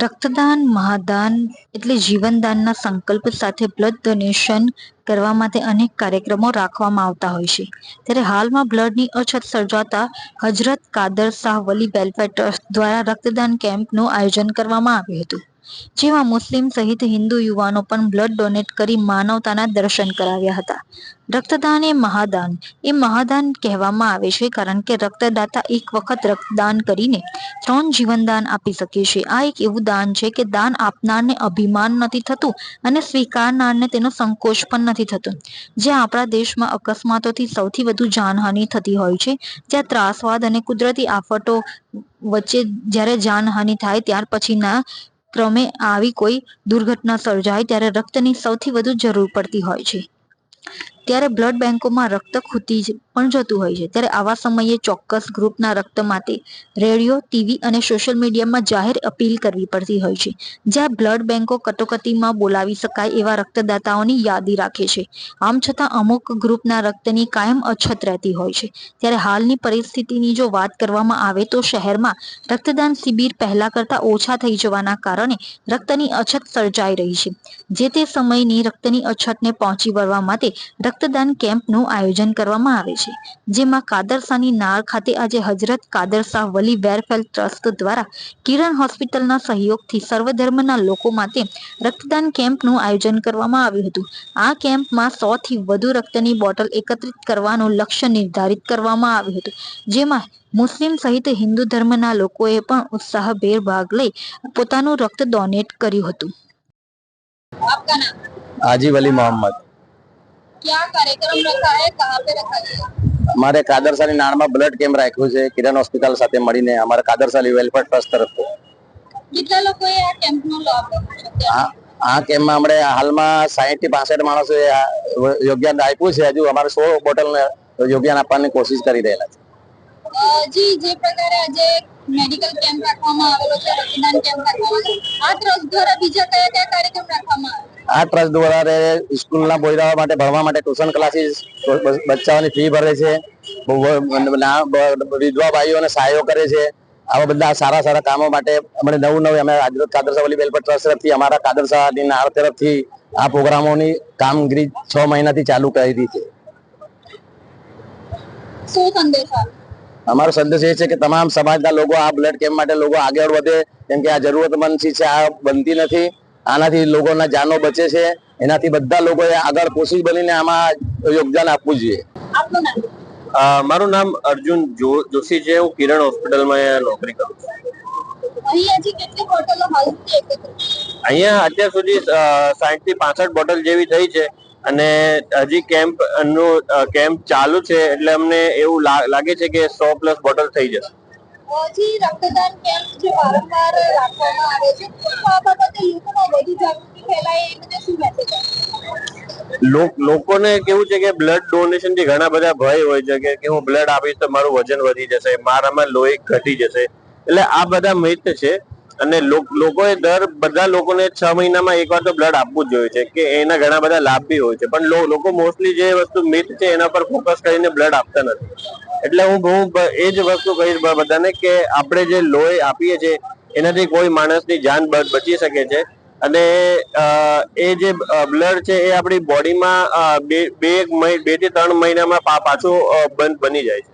રક્તદાન, મહાદાન એટલે જીવનદાનના સંકલ્પ સાથે બ્લડ ડોનેશન કરવા માટે અનેક કાર્યક્રમો રાખવામાં આવતા હોય છે. ત્યારે હાલમાં બ્લડની અછત સર્જાતા હજરત કાદર શાહ વલી વેલફેર દ્વારા રક્તદાન કેમ્પનું આયોજન કરવામાં આવ્યું હતું. જેમાં મુસ્લિમ સહિત હિન્દુ યુવાનો પણ બ્લડ ડોનેટ કરી માનવતાના દર્શન કરાવ્યા હતા. રક્તદાન એ મહાદાન. એ મહાદાન કહેવામાં આવે છે કારણ કે રક્તદાતા એક વખત રક્તદાન કરીને ત્રણ જીવનદાન આપી શકે છે. આ એક એવું દાન છે કે દાન આપનારને અભિમાન નથી થતું અને સ્વીકારનારને તેનો સંકોચ પણ નથી થતો. જે આપણા દેશમાં અકસ્માતોથી સૌથી વધુ જાનહાનિ થતી હોય છે, ત્યાં ત્રાસવાદ અને કુદરતી આફતો વચ્ચે જ્યારે જાનહાનિ થાય ત્યાર પછીના ક્રમે આવી કોઈ દુર્ઘટના સર્જાય ત્યારે રક્તની સૌથી વધુ જરૂર પડતી હોય છે. ત્યારે બ્લડ બેંકોમાં રક્ત ખૂટી પણ જતું હોય છે. ત્યારે આવા સમયે ચોક્કસ ગ્રુપના રક્ત માટે રેડિયો, ટીવી અને સોશિયલ મીડિયામાં જાહેર અપીલ કરવી પડતી હોય છે. જ્યાં બ્લડ બેંકો કટોકટીમાં બોલાવી શકાય એવા રક્તદાતાઓની યાદી રાખે છે. આમ છતાં અમુક ગ્રુપના રક્તની કાયમ અછત રહેતી હોય છે. ત્યારે હાલની પરિસ્થિતિની જો વાત કરવામાં આવે તો શહેરમાં રક્તદાન શિબિર પહેલા કરતા ઓછા થઈ જવાના કારણે રક્તની અછત સર્જાઈ રહી છે. જે તે સમયની રક્તની અછતને પહોંચી વળવા માટે રક્તદાન કેમ્પનું આયોજન કરવામાં આવે છે, જેમાં કાદરસાની નાળ ખાતે આજે હજરત કાદરસા વલી વેરફેર ટ્રસ્ટ દ્વારા કિરણ હોસ્પિટલના સહયોગથી સર્વધર્મના લોકો માટે રક્તદાન કેમ્પનું આયોજન કરવામાં આવ્યું હતું. આ કેમ્પમાં સોથી વધુ રક્તની બોટલ એકત્રિત કરવાનું લક્ષ્ય નિર્ધારિત કરવામાં આવ્યું હતું, જેમાં મુસ્લિમ સહિત હિન્દુ ધર્મના લોકોએ પણ ઉત્સાહભેર ભાગ લઈ પોતાનું રક્ત ડોનેટ કર્યું હતું. આજી વલી મોહમ્મદ. क्या कार्यक्रम रखा है कहाँ पे रखा गया અમારે કાદરસાની નાળમાં બ્લડ કેમ્પ રાખ્યું છે કિરણ હોસ્પિટલ સાથે મળીને અમારા કાદરસાલી વેલફેર ટ્રસ્ટ તરફથી કેટલા લોકોએ આ કેમ્પનો લાભ લીધો છે આ આ કેમ્પમાં આપણે હાલમાં સાહીઠ થી પાસઠ માણસોએ આ યોગદાન આપ્યું છે હજુ અમારે સો બોટલ યોગદાન આપવાની કોશિશ કરી રહેલા છે અ, જી જે પ્રકારે આજે મેડિકલ કેમ્પ રાખવામાં આવેલો છે રક્તદાન કેમ્પ રાખવામાં આવેલો છે, આ ટ્રસ્ટ દ્વારા બીજા કયા કયા કાર્યક્રમ રાખવામાં આવે આ ટ્રસ્ટ દ્વારા સ્કૂલના બોયરાઓ માટે ભણવા માટે ટ્યુશન ક્લાસીસ બચ્ચાઓની ફી ભરે છે. વિધવા ભાઈઓને સહાયો કરે છે. આવા બધા સારા સારા કામો માટે અમે નવું નવું અમે આજરોજ વેલફેર ટ્રસ્ટ તરફથી અમારા કાદરસાની નાળ તરફથી આ પ્રોગ્રામોની કામગીરી છ મહિનાથી ચાલુ કરી છે. સંદેશ આપે? અમારો સંદેશ એ છે કે તમામ સમાજના લોકો આ બ્લડ કેમ્પ માટે લોકો આગળ વધે કેમ કે આ જરૂરતમંદ છે આ બનતી નથી. આનાથી લોકોના જાનો બચે છે. એનાથી બધા લોકોએ આગળ કોશિશ બનીને આમાં યોગદાન આપવું જોઈએ. મારું નામ અર્જુન જોશી છે. હું કિરણ હોસ્પિટલમાં નોકરી કરું છું. અહીંયા અત્યાર સુધી સાઠથી પાસઠ બોટલ જેવી થઈ છે. અને હજી કેમ્પનું કેમ્પ ચાલુ છે. એટલે અમને એવું લાગે છે કે સો પ્લસ બોટલ થઈ જશે. જી રક્તદાન કેમ્પ જે વારંવાર રાખવામાં આવે છે. આ બાબતે લોકોમાં વધુ જાગૃતિ ફેલાય એ બધે શું મેસેજ લોકોને કેવું છે કે બ્લડ ડોનેશનથી ઘણા બધા ભય હોય છે કે- કે હું બ્લડ આપીશ તો મારું વજન વધી જશે, મારામાં લોહી ઘટી જશે. એટલે આ બધા મિથ છે. અને લોકોએ દર, બધા લોકોને છ મહિનામાં એકવાર તો બ્લડ આપવું જ જોઈએ છે, કે એના ઘણા બધા લાભ બી હોય છે. પણ લોકો મોસ્ટલી જે વસ્તુ મિથ છે, એના પર ફોકસ કરીને બ્લડ આપતા નથી. એટલે હું બહુ એ જ વસ્તુ કહીશ બધાને કે આપણે જે લોહી આપીએ છીએ, એનાથી કોઈ માણસની જાન બચી શકે છે. અને એ જે બ્લડ છે, એ આપણી બોડીમાં બે બે એક બેથી ત્રણ મહિનામાં પાછું બંધ બની જાય છે.